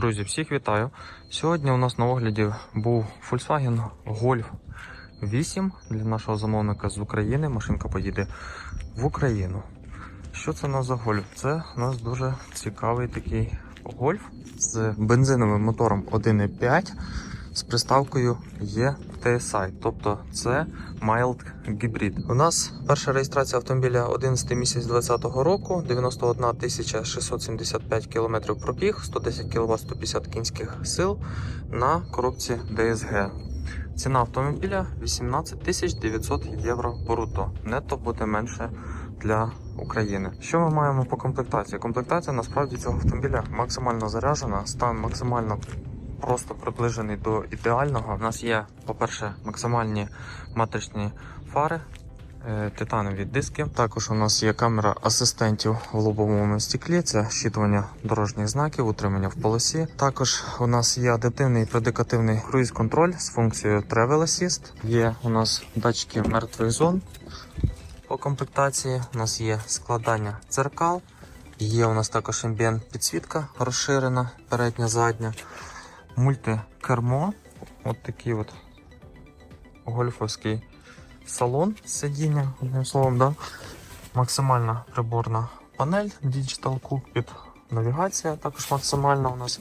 Друзі, всіх вітаю. Сьогодні у нас на огляді був Volkswagen Golf 8 для нашого замовника з України. Машинка поїде в Україну. Що це у нас за гольф? Це у нас дуже цікавий такий гольф з бензиновим мотором 1.5 з приставкою E-TSI, тобто це Mild Hybrid. У нас перша реєстрація автомобіля 11 місяць 2020 року, 91 675 км пробіг, 110 кВт 150 кінських сил на коробці DSG. Ціна автомобіля 18 900 євро бруто. Нетто буде менше для України. Що ми маємо по комплектації? Комплектація насправді цього автомобіля максимально заряджена, стан максимально просто приближений до ідеального. У нас є, по-перше, максимальні матричні фари. е, Титанові диски. Також у нас є камера асистентів в лобовому стеклі. Це щитування дорожніх знаків, утримання в полосі. Також у нас є адаптивний предикативний круїз-контроль з функцією Travel Assist. Є у нас датчики мертвих зон по комплектації. У нас є складання дзеркал. Є у нас також амбієнт підсвітка розширена, передня, задня, мультикермо. От такий от гольфовський салон сидіння, одним словом, да? максимальна приборна панель, Digital Cockpit, навігація також максимальна у нас.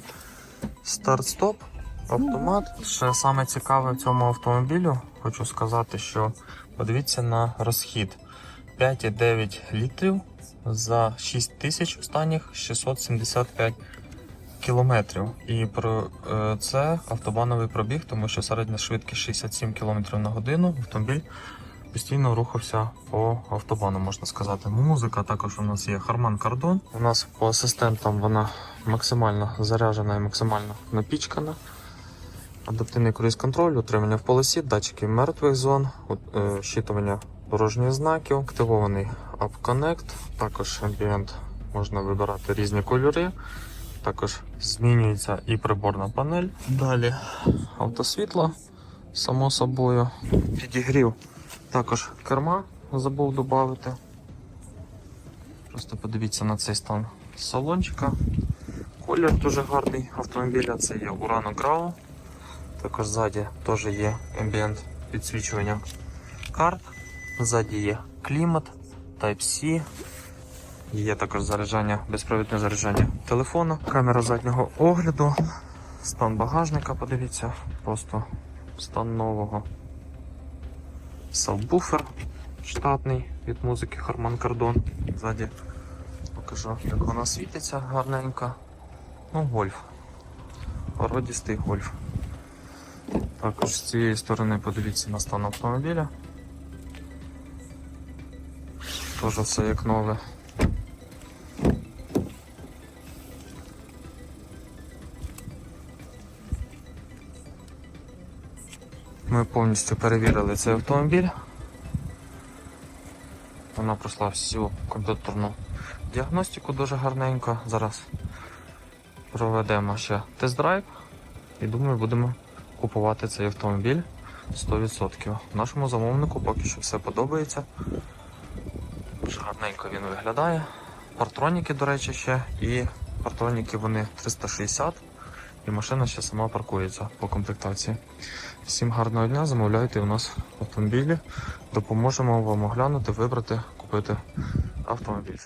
Старт-стоп, автомат. Ще саме цікаве в цьому автомобілю, хочу сказати, що подивіться на розхід. 5,9 літрів за 6 тисяч останніх 675 кілометрів. І про е, це автобановий пробіг, тому що середня швидкість 67 км на годину. Автомобіль постійно рухався по автобану, можна сказати. Музика також у нас є Harman Kardon. У нас по асистентам вона максимально заряджена і максимально напічкана. Адаптивний круїз-контроль, утримання в полосі, датчики мертвих зон, е, щитування дорожніх знаків, активований App Connect, також амбієнт можна вибирати різні кольори. Також змінюється і приборна панель. Далі автосвітло, само собою. Підігрів також керма забув додати. Просто подивіться на цей стан салончика. Колір дуже гарний автомобіля, це є Urano Grau. Також ззаді теж є амбієнт підсвічування карт. Ззаді є клімат, Type-C. Є також заряджання, безпровідне заряджання телефону, камера заднього огляду, стан багажника, подивіться, просто стан нового. Сабвуфер штатний від музики Harman Kardon. Ззаді покажу, як вона світиться гарненько. Ну, гольф. Породістий гольф. Також з цієї сторони подивіться на стан автомобіля. Теж все як нове. Ми повністю перевірили цей автомобіль. Вона пройшла всю комп'ютерну діагностику дуже гарненько. Зараз проведемо ще тест-драйв і думаю, будемо купувати цей автомобіль 100%. Нашому замовнику поки що все подобається. Дуже гарненько він виглядає. Партроніки, до речі, ще. І партроніки вони 360. І машина ще сама паркується по комплектації. Всім гарного дня, замовляйте у нас автомобілі. Допоможемо вам оглянути, вибрати, купити автомобіль.